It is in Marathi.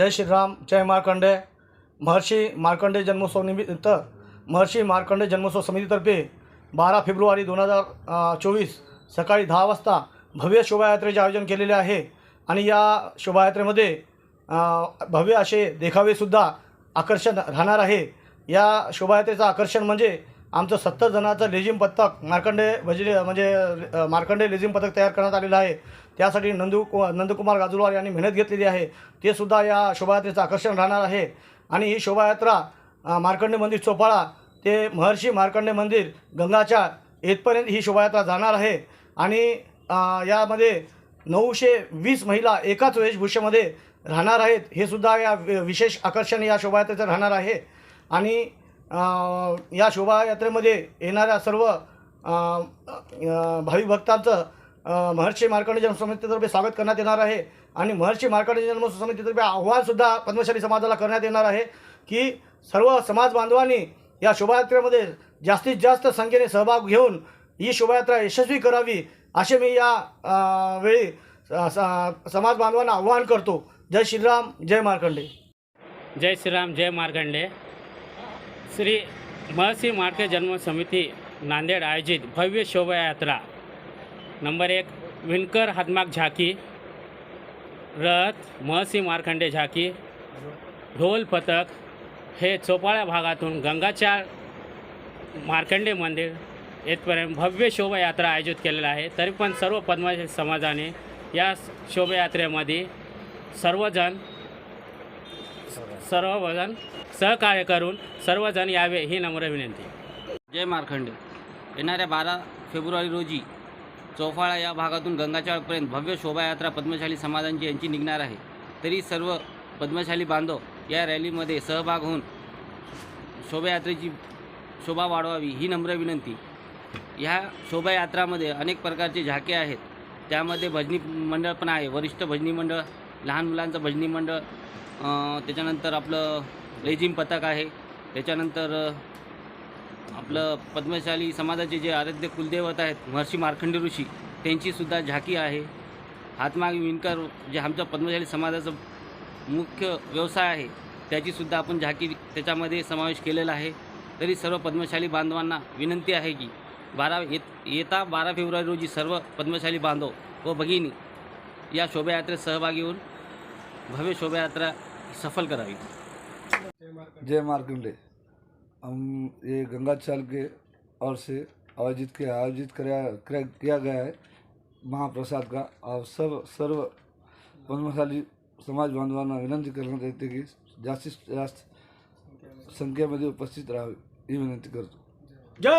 जय श्रीराम जय मार्कंडे। महर्षी मार्कंडे जन्मोत्सव निमित्त महर्षी मार्कंडे जन्मोत्सव समितीतर्फे बारा फेब्रुवारी दोन हजार चोवीस सकाळी दहा वाजता भव्य शोभायात्रेचे आयोजन केलेले आहे आणि या शोभायात्रेमध्ये भव्य असे देखावेसुद्धा आकर्षण राहणार आहे. या शोभायात्रेचं आकर्षण म्हणजे आमचं सत्तर जणांचं लेझिम पथक मार्कंडे भजरे म्हणजे मार्कंडे लेझिम पथक तयार करण्यात आलेलं आहे. त्यासाठी नंदू नंदकुमार गाजुलवार यांनी मेहनत घेतलेली आहे. ते सुद्धा या शोभायात्रेचं आकर्षण राहणार आहे. आणि ही शोभायात्रा मार्कंडे मंदिर चोपाळा ते महर्षी मार्कंडे मंदिर गंगाच्या येथपर्यंत ही शोभायात्रा जाणार आहे. आणि यामध्ये नऊशे वीस महिला एकाच वेशभूषेमध्ये राहणार आहेत. हे सुद्धा या वि- विशेष आकर्षण या शोभायात्रेचं राहणार आहे. आणि या शोभायात्रेमध्ये येणाऱ्या सर्व भावी भाविक भक्तांचं महर्षी मार्कंडे जन्म समितीतर्फे स्वागत करण्यात येणार आहे. आणि महर्षी मार्कंडे जन्म समितीतर्फे आव्हानसुद्धा पद्मशाली समाजाला करण्यात येणार आहे की सर्व समाज बांधवांनी या शोभायात्रेमध्ये जास्तीत जास्त संख्येने सहभाग घेऊन ही शोभायात्रा यशस्वी करावी असे मी या वेळी स- स- समाज बांधवांना आव्हान करतो. जय श्रीराम जय मार्कंडे जय श्रीराम जय मार्कंडे श्री महर्षी मार्के जन्म समिती नांदेड आयोजित भव्य शोभायात्रा. नंबर एक विणकर हातमाग झाकी. रथ महर्षी मार्कंडे झाकी. ढोल पथक हे चोपाळ्या भागातून गंगाचार मार्कंडे मंदिर येथपर्यंत भव्य शोभायात्रा आयोजित केलेला आहे. तरी पण सर्व पद्मशाली समाजाने या शोभायात्रेमध्ये सर्वजण सर्वजण सहकार्य करून सर्वजण यावे ही नम्र विनंती. जय मार्खंडे. येणाऱ्या बारा फेब्रुवारी रोजी चौफाळा या भागातून गंगाचाळपर्यंत भव्य शोभायात्रा पद्मशाली समाजांची यांची निघणार आहे. तरी सर्व पद्मशाली बांधव या रॅलीमध्ये सहभाग होऊन शोभायात्रेची शोभा वाढवावी ही नम्र विनंती. ह्या शोभायात्रामध्ये अनेक प्रकारचे झाके आहेत. त्यामध्ये भजनी मंडळ पण आहे. वरिष्ठ भजनी मंडळ लहान मुलांचं भजनी मंडळ त्याच्यानंतर आपलं लेझिम पथक आहे. त्याच्यानंतर आपलं पद्मशाली समाजाचे जे आराध्य कुलदेवत आहेत महर्षी मार्खंडे ऋषी त्यांचीसुद्धा झाकी आहे. हातमाग विणकर जे आमच्या पद्मशाली समाजाचं मुख्य व्यवसाय आहे त्याचीसुद्धा आपण झाकी त्याच्यामध्ये समावेश केलेला आहे. तरी सर्व पद्मशाली बांधवांना विनंती आहे की बारा येत येता बारा फेब्रुवारी रोजी सर्व पद्मशाली बांधव व भगिनी या शोभायात्रेत सहभागी होऊन भव्य शोभायात्रा सफल कराई। जय मार्कंडे। हम ये गंगा चाल के ओर से आयोजित किया आयोजित कराया किया गया है। महाप्रसाद का और सब, सर्व पद्मशाली समाज बांधवांना विनंती करण्यात येते की जास्तीत जास्त संख्येमध्ये उपस्थित राहावे ही विनंती करतो